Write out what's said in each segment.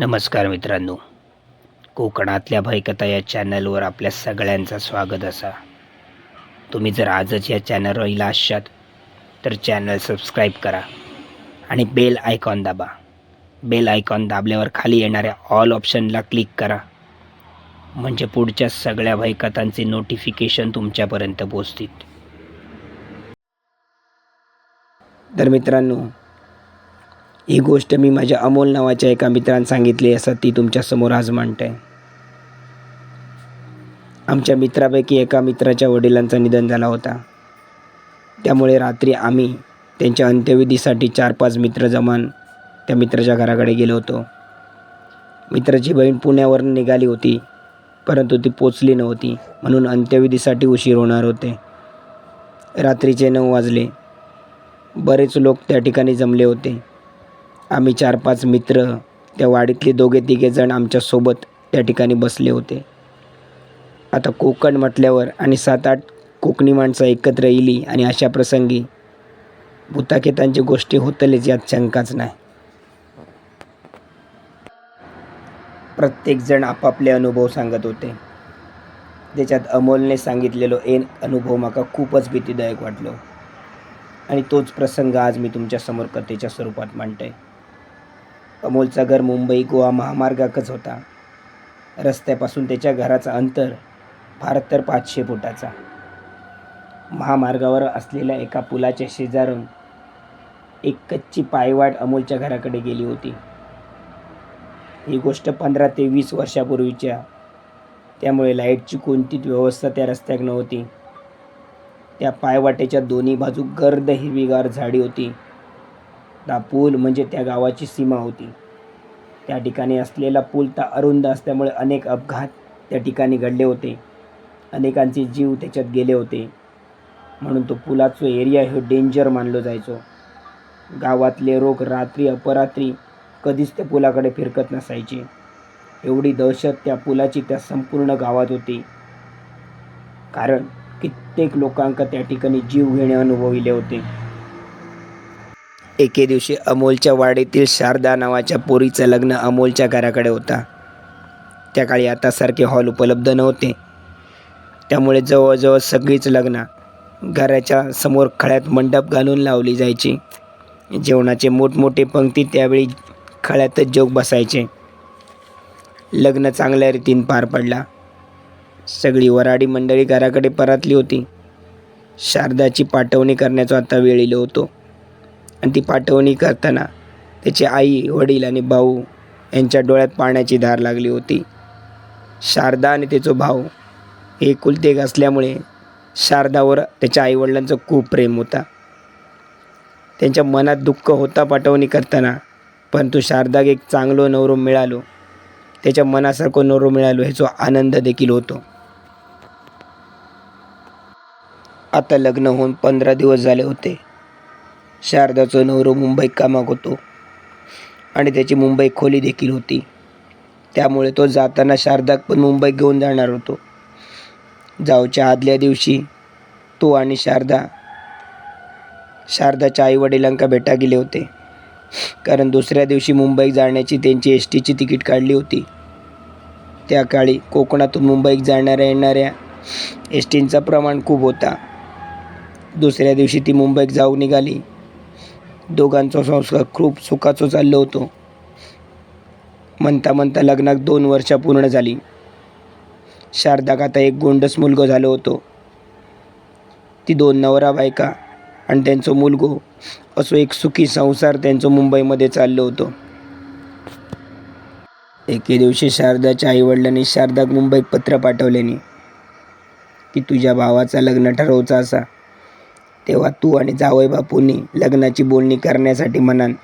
नमस्कार मित्रांनो. कोकणातल्या भयकथा या चॅनलवर आपल्या सगळ्यांचं स्वागत असा. तुम्ही जर आजच या चॅनलवर असाल तर चॅनल सबस्क्राईब करा आणि बेल आयकॉन दाबा. बेल आयकॉन दाबल्यावर खाली येणाऱ्या ऑल ऑप्शनला क्लिक करा. म्हणजे पुढच्या सगळ्या भयकथांचे नोटिफिकेशन तुमच्यापर्यंत पोचतील तर मित्रांनो ही गोष्ट मी माझ्या अमोल नावाच्या एका मित्रानं सांगितली असं ती तुमच्यासमोर आज मांडते आमच्या मित्रापैकी एका मित्राच्या वडिलांचं निधन झाला होता. त्यामुळे रात्री आम्ही त्यांच्या अंत्यविधीसाठी चार पाच मित्र जमान त्या मित्राच्या घराकडे गेलो होतो. मित्राची बहीण पुण्यावरून निघाली होती परंतु ती पोचली नव्हती म्हणून अंत्यविधीसाठी उशीर होणार होते. रात्रीचे नऊ वाजले. बरेच लोक त्या ठिकाणी जमले होते. आम्ही चार पाच मित्र त्या वाडीतले दोघे तिघे जण आमच्यासोबत त्या ठिकाणी बसले होते. आता कोकण म्हटल्यावर आणि सात आठ कोकणी माणसं एकत्र येली आणि अशा प्रसंगी भूताखेतांची गोष्टी होतलेच यात शंकाच नाही. प्रत्येकजण आपापले अनुभव सांगत होते. त्याच्यात अमोलने सांगितलेलो एन अनुभव माका खूपच भीतीदायक वाटलो. आणि तोच प्रसंग आज मी तुमच्यासमोर कथेच्या स्वरूपात मांडतोय. अमोलचा घर मुंबई गोवा महामार्गाकच होता. रस्त्यापासून त्याच्या घराचं अंतर फार तर पाचशे फुटाचा. महामार्गावर असलेल्या एका पुलाच्या शेजारून एक कच्ची पायवाट अमोलच्या घराकडे गेली होती. ही गोष्ट पंधरा ते वीस वर्षापूर्वीच्या. त्यामुळे लाईटची कोणतीच व्यवस्था त्या रस्त्यात नव्हती. त्या पायवाटेच्या दोन्ही बाजू गर्द हिरवीगार झाडी होती. ता पूल म्हणजे त्या गावाची सीमा होती. त्या ठिकाणी असलेला पूल तर अरुंद असल्यामुळे अनेक अपघात त्या ठिकाणी घडले होते. अनेकांचे जीव त्याच्यात गेले होते. म्हणून तो पुलाचं एरिया हे डेंजर मानलो जायचो. गावातले रोग रात्री अपरात्री कधीच त्या पुलाकडे फिरकत नसायचे. एवढी दहशत त्या पुलाची त्या संपूर्ण गावात होती. कारण कित्येक लोकांका त्या ठिकाणी जीव घेणे अनुभविले होते. एके दिवशी अमोलच्या वाडीतील शारदा नावाच्या पोरीचं लग्न अमोलच्या घराकडे होता. त्या काळी आतासारखे हॉल उपलब्ध नव्हते. त्यामुळे जवळजवळ सगळीच लग्न घराच्या समोर खळ्यात मंडप घालून लावली जायची. जेवणाचे मोठमोठे पंक्ती त्यावेळी खळ्यातच जोग बसायचे. लग्न चांगल्या रीतीने पार पडला. सगळी वराडी मंडळी घराकडे परतली होती. शारदाची पाठवणी करण्याचा आता वेळ इलो होतो. आणि ती पाठवणी करताना त्याची आई वडील आणि भाऊ यांच्या डोळ्यात पाण्याची धार लागली होती. शारदा आणि त्याचा भाऊ हे कुलतेक असल्यामुळे शारदावर त्याच्या आईवडिलांचं खूप प्रेम होता. त्यांच्या मनात दुःख होता पाठवणी करताना परंतु शारदाक एक चांगलो नवरो मिळालो. त्याच्या मनासारखं नवरो मिळालो ह्याचा आनंद देखील होतो. आता लग्न होऊन पंधरा दिवस झाले होते. शारदाचं नवरो मुंबईत कामाक होतो. आणि त्याची मुंबई खोली देखील होती. त्यामुळे तो जाताना शारदाक पण मुंबईत घेऊन जाणार होतो. जाऊच्या आदल्या दिवशी तो आणि शारदा शारदाच्या आईवडिलांका भेटा गेले होते. कारण दुसऱ्या दिवशी मुंबईत जाण्याची त्यांची एस टीची तिकीट काढली होती. त्या काळी कोकणातून मुंबईत जाणाऱ्या येणाऱ्या एस टींचा प्रमाण खूप होता. दुसऱ्या दिवशी ती मुंबईत जाऊ निघाली. दोघांचा संस्कार खूप सुखाचं चाललो होतो. म्हणता म्हणता लग्नात दोन वर्ष पूर्ण झाली. शारदाक आता एक गोंडस मुलगो झालो होतो. ती दोन नवरा बायका आणि त्यांचं मुलगो असो एक सुखी संसार त्यांचं मुंबईमध्ये चाललो होतो. एके दिवशी शारदाच्या आईवडिलांनी शारदाक मुंबईत पत्र पाठवल्याने की तुझ्या भावाचा लग्न ठरवचा असा. तेव्हा तू आणि जावई बापूंनी लग्नाची बोलणी करण्यासाठी म्हणान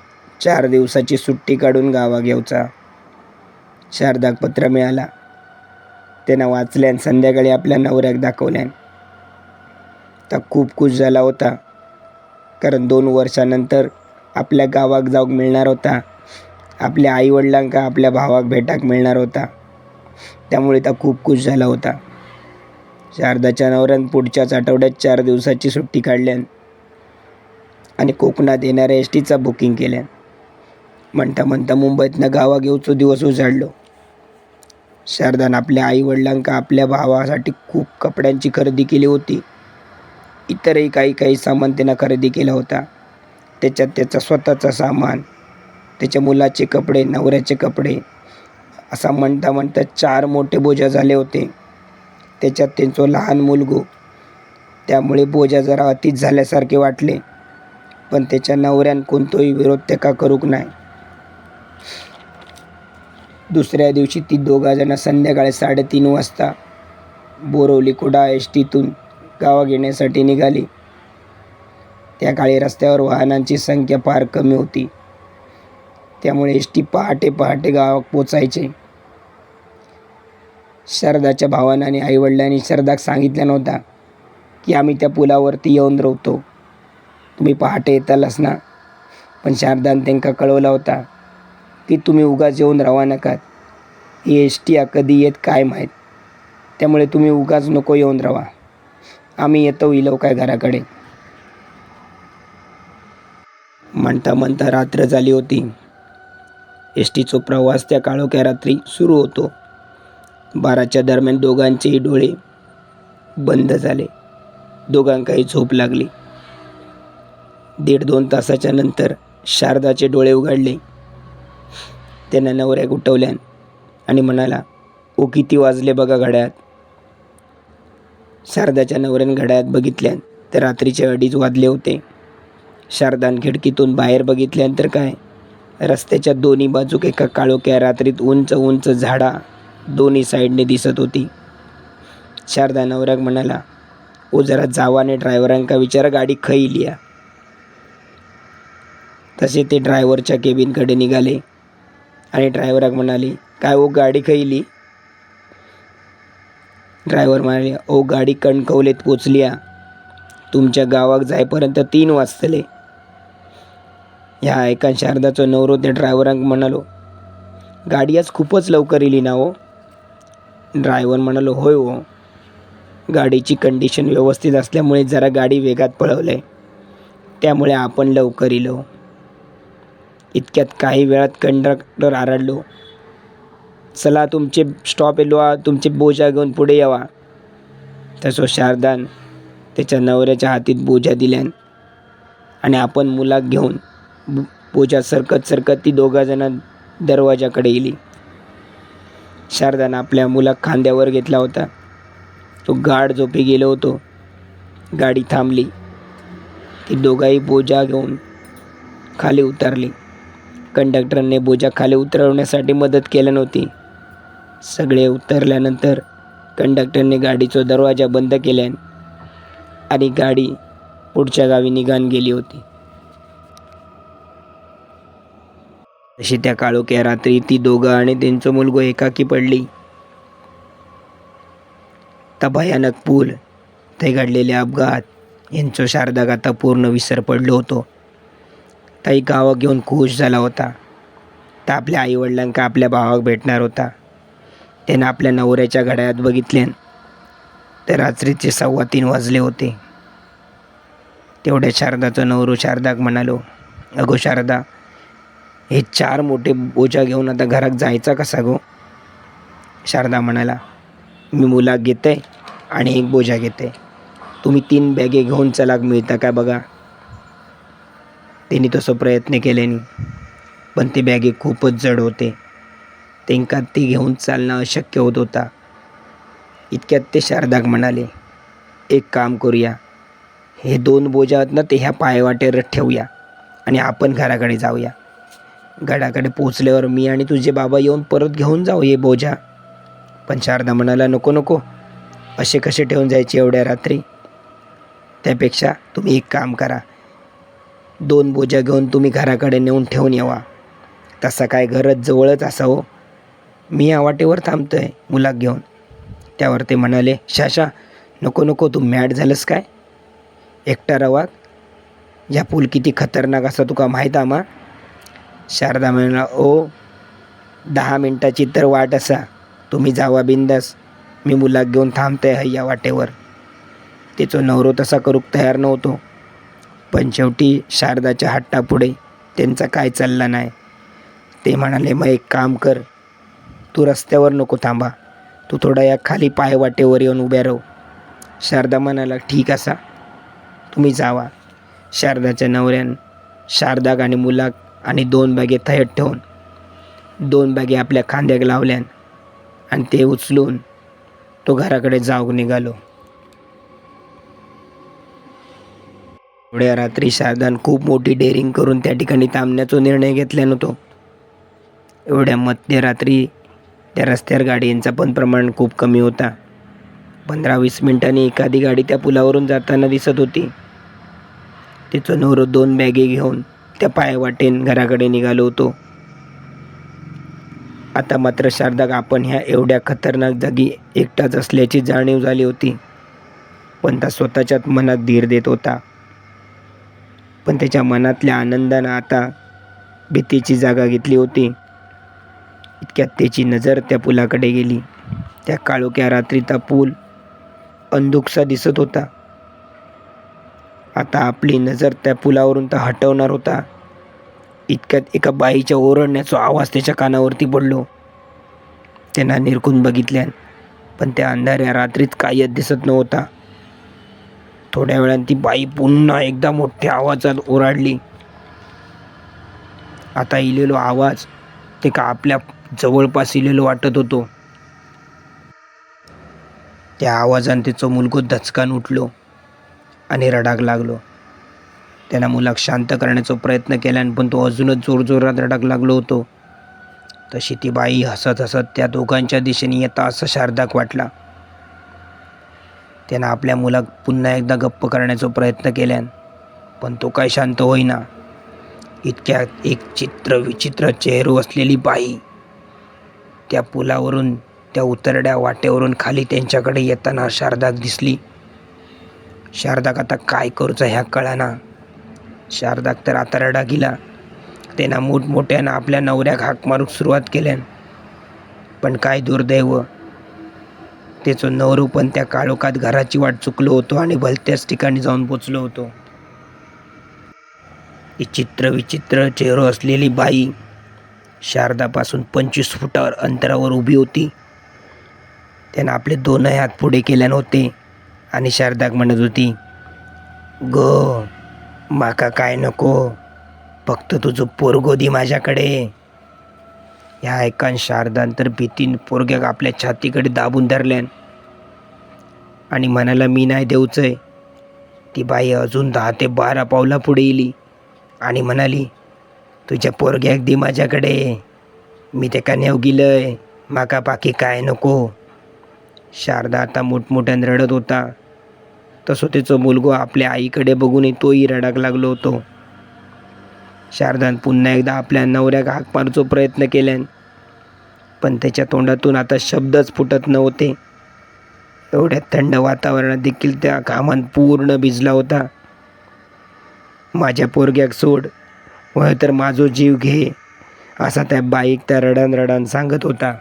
चार दिवसाची सुट्टी काढून गावा घेऊचा. शारदाक पत्र मिळाला. त्यानं वाचल्यान संध्याकाळी आपल्या नवऱ्याक दाखवल्यान तर खूप खुश झाला होता कारण दोन वर्षानंतर आपल्या गावाक जाऊक मिळणार होता. आपल्या आईवडिलांका आपल्या भावाक भेटाक मिळणार होता. त्यामुळे त्या खूप खुश झाला होता. शारदाच्या नवऱ्यानं पुढच्याच आठवड्यात चार दिवसाची सुट्टी काढल्यान आणि कोकणात येणाऱ्या एस टीचा बुकिंग केल्यान. म्हणता म्हणता मुंबईतनं गावा घेऊचो दिवस उजाडलो. शारदान आपल्या आईवडिलांका आपल्या भावासाठी खूप कपड्यांची खरेदी केली होती. इतरही काही काही सामान त्यानं खरेदी केला होता. त्याच्यात त्याचा स्वतःचा सामान त्याच्या मुलाचे कपडे नवऱ्याचे कपडे असा म्हणता म्हणता चार मोठे बोजा झाले होते. त्याच्यात त्यांचं लहान मुलगो. त्यामुळे बोजा जरा अतिच झाल्यासारखे वाटले. पण त्याच्या नवऱ्यान कोणतोही विरोध त्याका करूक नाही. दुसऱ्या दिवशी ती दोघाजणं संध्याकाळी साडेतीन वाजता बोरवली कुडा एस टीतून गावा घेण्यासाठी निघाली. त्या काळी रस्त्यावर वाहनांची संख्या फार कमी होती. त्यामुळे एस टी पहाटे पहाटे गावात पोचायचे. शारदाच्या भावानं आणि आईवडिलांनी शारदाक सांगितल्या नव्हता की आम्ही त्या पुलावरती येऊन राहतो तुम्ही पहाटे येतालच ना. पण शारदान त्यांका कळवला होता की तुम्ही उगाच येऊन राहा नकात. ही एस टी कधी येत काय माहीत. त्यामुळे तुम्ही उगाच नको येऊन राहा आम्ही येतो इलो काय घराकडे. म्हणता म्हणता रात्र झाली होती. एस टीचा प्रवास त्या काळोख्या रात्री सुरू होतो. बाराच्या दरम्यान दोघांचेही डोळे बंद झाले. दोघांकाही झोप लागली. दीड दोन तासाच्या नंतर शारदाचे डोळे उघडले. त्यांना नवऱ्या उठवल्यान आणि म्हणाला ओ किती वाजले बघा घड्यात. शारदाच्या नवऱ्यान घड्यात बघितल्यान तर रात्रीचे अडीच वाजले होते. शारदान खिडकीतून बाहेर बघितल्यानंतर काय? रस्त्याच्या दोन्ही बाजूक एका काळोख्या रात्रीत उंच उंच झाडा दोन्ही साईडने दिसत होती. शारदा नवऱ्याक म्हणाला ओ जरा जावाने ड्रायव्हरांका विचारा गाडी खैली या तसे ते ड्रायव्हरच्या केबिनकडे निघाले आणि ड्रायव्हराक म्हणाले काय ओ गाडी खैली ड्रायव्हर म्हणाले ओ गाडी कणकवलेत पोचली या तुमच्या गावाक जायपर्यंत तीन वाजतले. ह्या एका शारदाचो नवरो त्या ड्रायव्हरांक म्हणालो गाडी आज खूपच लवकर इली ना हो ड्रायव्हर म्हणालो होय हो. गाडीची कंडिशन व्यवस्थित असल्यामुळे जरा गाडी वेगात पळवलं आहे त्यामुळे आपण लवकर इलो. इतक्यात काही वेळात कंडक्टर आरडलो चला तुमचे स्टॉप येलो तुमचे बोजा घेऊन पुढे यावा. तसो शारदान त्याच्या नवऱ्याच्या हातीत बोजा दिल्यान आणि आपण मुलाक घेऊन बोजा सरकत सरकत ती दोघाजणं दरवाजाकडे गेली शारदानं आपल्या मुलाक खांद्यावर घेतला होता. तो गाढ झोपी गेलो होतो. गाडी थांबली. ती दोघाही बोजा घेऊन खाली उतरली. कंडक्टरने बोजा खाली उतरवण्यासाठी मदत केली नव्हती. सगळे उतरल्यानंतर कंडक्टरने गाडीचा दरवाजा बंद केल्यान आणि गाडी पुढच्या गावी निघान गेली होती. तशी त्या काळोख्या रात्री ती दोघं आणि त्यांचं मुलगो एकाकी पडली. त्या भयानक पूल ते घडलेले अपघात यांचं शारदाक आता पूर्ण विसर पडलो होतो. ताई गावात घेऊन खुश झाला होता. तर आपल्या आईवडिलांका आपल्या भावाक भेटणार होता. त्यानं आपल्या नवऱ्याच्या घड्यात बघितल्यान तर रात्रीचे सव्वा तीन वाजले होते. तेवढ्या शारदाचं नवरो शारदाक म्हणालो अगो शारदा हे चार मोठे बोजा घेऊन आता घरात जायचा कसा गो? शारदा म्हणाला मी मुलाक घेते आणि एक बोजा घेते तुम्ही तीन बॅगे घेऊन चलाक मिळता काय बघा? त्यांनी तसं प्रयत्न केल्याने पण ते बॅगे खूपच जड होते. त्यांका ते घेऊन चालणं अशक्य होत होता. इतक्यात ते शारदाक म्हणाले एक काम करूया. हे दोन बोजा आहेत ना ते ह्या पायवाटेवर ठेवूया आणि आपण घराकडे जाऊया. गडाकडे पोचल्यावर मी आणि तुझे बाबा येऊन परत घेऊन जाऊ ये बोजा. पण शारदा म्हणाला नको नको. असे कसे ठेवून जायचे एवढ्या रात्री? त्यापेक्षा तुम्ही एक काम करा. दोन बोजा घेऊन तुम्ही घराकडे नेऊन ठेवून यावा. तसा काय घरच जवळच असावं. मी या वाटेवर थांबतो आहे मुलाक घेऊन. त्यावर ते म्हणाले शाशा नको नको तू मॅड झालंस काय? एकटा रवा या पूल किती खतरनाक असा तुका माहीत आम्हा? शारदा म्हणला ओ दहा मिनटाची तर वाट असा. तुम्ही जावा बिंदास. मी मुलाक घेऊन थांबते आहे या वाटेवर. तिचं नवरो तसा करूक तयार नव्हतो. पण शेवटी शारदाच्या हट्टापुढे त्यांचा काय चालला नाही. ते म्हणाले मग एक काम कर. तू रस्त्यावर नको थांबा. तू थोडा या खाली पाय वाटेवर येऊन उभ्या राहू. शारदा म्हणाला ठीक असा. तुम्ही जावा. शारदाच्या नवऱ्यान शारदाक आणि मुलाक आणि दोन बॅगे थयट ठेवून दोन बॅगे आपल्या खांद्याक लावल्यान आणि ते उचलून तो घराकडे जाऊक निघालो. एवढ्या रात्री शारदान खूप मोठी डेअरिंग करून त्या ठिकाणी थांबण्याचा निर्णय घेतला नव्हतो. एवढ्या मध्यरात्री त्या रस्त्यावर गाड्यांचा पण प्रमाण खूप कमी होता. पंधरा वीस मिनिटांनी एखादी गाडी त्या पुलावरून जाताना दिसत होती. तिचं नवरो दोन बॅगे घेऊन त्या पायवाटेन घराकडे निघालो होतो. आता मात्र शारदाक आपण ह्या एवढ्या खतरनाक जागी एकटाच असल्याची जाणीव झाली होती. पण त्या स्वतःच्याच मनात धीर देत होता. पण त्याच्या मनातल्या आनंदानं आता भीतीची जागा घेतली होती. इतक्यात त्याची नजर त्या पुलाकडे गेली. त्या काळोख्या रात्रीचा पूल अंधुकसा दिसत होता. आता आपली नजर त्या पुलावरून तर हटवणार होता. इतक्यात एका बाईच्या ओरडण्याचा आवाज त्याच्या कानावरती पडलो. त्यांना निरखून बघितल्यान पण त्या अंधाऱ्या रात्रीत कायच दिसत नव्हता. थोड्या वेळान ती बाई पुन्हा एकदा मोठ्या आवाजात ओरडली. आता इलेलो आवाज ते का आपल्या जवळपास इलेलो वाटत होतो. त्या आवाजाने तिचं मुलगो धचकान उठलो. आणि रडाक लागलो. त्यानं मुलाक शांत करण्याचा प्रयत्न केल्यान पण तो अजूनच जोरजोरात रडाक लागलो होतो. तशी ती बाई हसत हसत त्या दोघांच्या दिशेने येता असं शारदाक वाटला. त्यानं आपल्या मुलाक पुन्हा एकदा गप्प करण्याचा प्रयत्न केल्यान पण तो काय शांत होईना. इतक्या एक चित्र विचित्र चेहरू असलेली बाई त्या पुलावरून त्या उतरड्या वाटेवरून खाली त्यांच्याकडे येताना शारदाक दिसली. शारदाक आता काय करूचं ह्या कळाना? शारदाक तर आता रडा गेला त्यांना मोठमोठ्यानं आपल्या नवऱ्याक हाक मारूक सुरुवात केल्यान. पण काय दुर्दैव? त्याचं नवरू पण त्या काळोखात घराची वाट चुकलो होतो आणि भलत्याच ठिकाणी जाऊन पोचलो होतो. विचित्र विचित्र चेहरो असलेली बाई शारदापासून पंचवीस फुटावर अंतरावर उभी होती. त्यानं आपले दोनही हात पुढे केल्यान होते. आणि शारदाक म्हणत होती गो माका काय नको फक्त तुझं पोरगो दी माझ्याकडे. ह्या ऐकान शारदान तर भीतीन पोरग्याक आपल्या छातीकडे दाबून धरल्यान आणि मनाला मी नाही देऊचंय. ती बाई अजून दहा ते बारा पावला पुढे येली आणि म्हणाली तुझ्या पोरग्याक दी माझ्याकडे मी ते नेव गेलंय माका बाकी काय नको. शारदा आता मोठमोठ्यानं रडत होता. तसं त्याचं मुलगो आपल्या आईकडे बघूनही तोही रडाक लागलो होतो. शारदान पुन्हा एकदा आपल्या नवऱ्याक हाक मारचो प्रयत्न केल्यान पण त्याच्या तोंडातून आता शब्दच फुटत नव्हते. एवढ्या थंड वातावरणात देखील त्या घामान पूर्ण भिजला होता. माझ्या पोरग्याक सोड वय तर माझो जीव घे असा त्या बाईक त्या रडान रडान सांगत होता.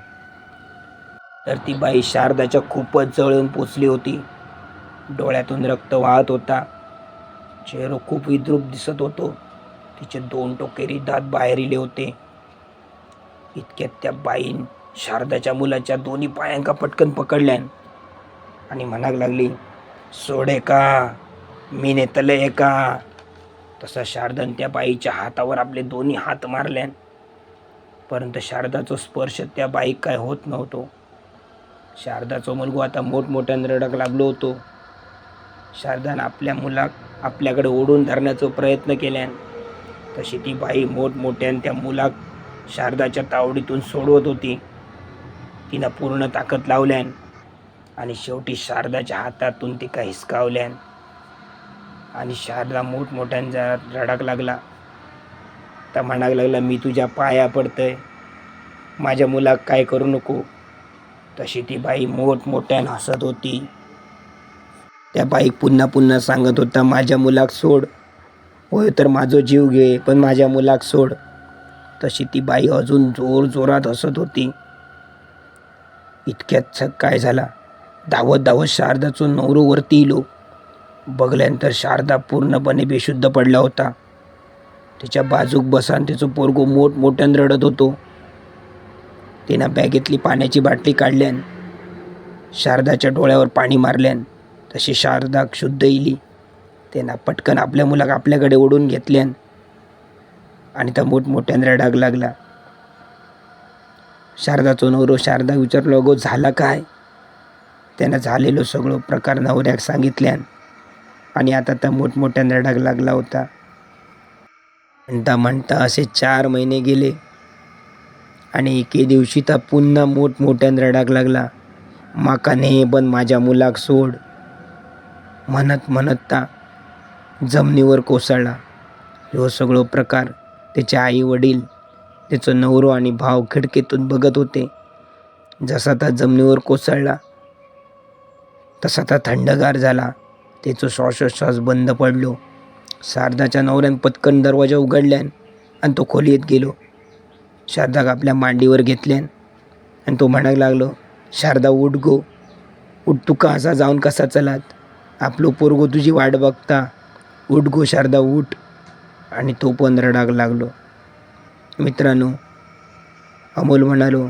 तर ती बाई शारदाच्या खूपच जळून पोचली होती. डोळ्यातून रक्त वाहत होता. चेहरा खूप विद्रूप दिसत होतो. तिचे दोन टोकेरी दात बाहेर इले होते. इतक्यात त्या बाईन शारदाच्या मुलाच्या दोन्ही पायांका पटकन पकडल्यान आणि म्हणायला लागली सोडे का? मी नेतले एका तसा शारदान त्या बाईच्या हातावर आपले दोन्ही हात मारल्यान. परंतु शारदाचा स्पर्श त्या बाईक काय होत नव्हतो. शारदाचा मुलगो आता मोठमोठ्यानं रडक लागलो होतो शारदानं आपल्या मुलाक आपल्याकडे ओढून धरण्याचा प्रयत्न केल्यान तशी ती बाई मोठमोठ्यानं त्या मुलाक शारदाच्या तावडीतून सोडवत होती. तिनं पूर्ण ताकद लावल्यान आणि शेवटी शारदाच्या हातातून तिका हिसकावल्यान आणि शारदा मोठमोठ्यांचा रडक रडाक लागला. तर म्हणाक लागला मी तुझ्या पाया पडतंय. माझ्या मुलाक काय करू नको. तशी ती बाई मोठमोठ्यानं हसत होती. त्या बाई पुन्हा पुन्हा सांगत होता माझ्या मुलाक सोड. होय तर माझं जीव घे पण माझ्या मुलाक सोड. तशी ती बाई अजून जोर जोरात हसत होती. इतक्यात छक काय झाला? धावत धावत शारदाचो नवरोवरती इलो. बघल्यानंतर शारदा पूर्णपणे बेशुद्ध पडला होता. तिच्या बाजूक बसान त्याचं पोरगो मोठमोठ्यानं रडत होतो. तिनं बॅगेतली पाण्याची बाटली काढल्यान शारदाच्या डोळ्यावर पाणी मारल्यान तशी शारदा शुद्ध इली. त्यांना पटकन आपल्या मुलाक आपल्याकडे ओढून घेतल्यान आणि त्या मोठमोठ्यान रडाग लागला. शारदाचो नवरो शारदा विचारलो अगो झाला काय? त्यानं झालेलो सगळं प्रकार नवऱ्याक सांगितल्यान आणि आता त्या मोठमोठ्यान रडाग लागला होता. म्हणता म्हणता असे चार महिने गेले. आणि एके दिवशी तर पुन्हा मोठमोठ्यान रडाक लागला. माका न्हे पण माझ्या मुलाक सोड. म्हणत म्हणत ता जमिनीवर कोसळला. ह्यो सगळो प्रकार त्याचे आई वडील त्याचो नवरो आणि भाव खिडकीतून बघत होते. जसा ता जमिनीवर कोसळला तसा ता थंडगार झाला. त्याचो श्वासोच्छ्वास बंद पडलो. शारदाच्या नवऱ्यान पटकन दरवाजा उघडल्यान आणि तो खोलीत गेलो. शारदाक आपल्या मांडीवर घेतल्यान आणि तो म्हणाक लागलो शारदा उठ गो. उठ तुका असा जाऊन कसा चलात? आपलो पोरगो तुझी वाट बघता. उठ गो शारदा उठ. आणि तो पण रडाक लागलो. मित्रांनो अमोल म्हणालो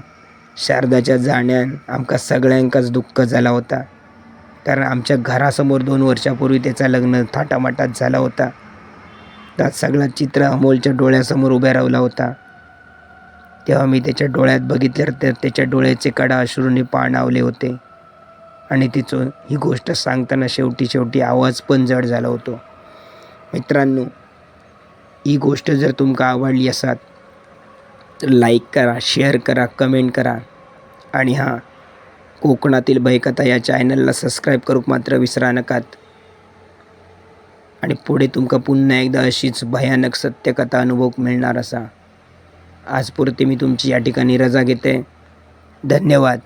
शारदाच्या जाण्यान आमका सगळ्यांकाच दुःख झाला होता. कारण आमच्या घरासमोर दोन वर्षापूर्वी त्याचा लग्न थाटामाटात झाला होता. त्यात सगळा चित्र अमोलच्या डोळ्यासमोर उभ्या राहिला होता. तेव्हा मी त्याच्या डोळ्यात बघितल्यावर तर त्याच्या डोळ्याचे कडा अश्रूने पाणावले होते. आणि तिचं ही गोष्ट सांगताना शेवटी शेवटी आवाज पण जड झाला होतो. मित्रांनो ही गोष्ट जर तुमका आवडली असात तर लाईक करा शेअर करा कमेंट करा. आणि हां कोकणातील भयकथा या चॅनलला सबस्क्राईब करूक मात्र विसरा नकात. आणि पुढे तुमका पुन्हा एकदा अशीच भयानक सत्यकथा अनुभव मिळणार असा. आजपुरते मी तुमची या ठिकाणी रजा घेते. धन्यवाद.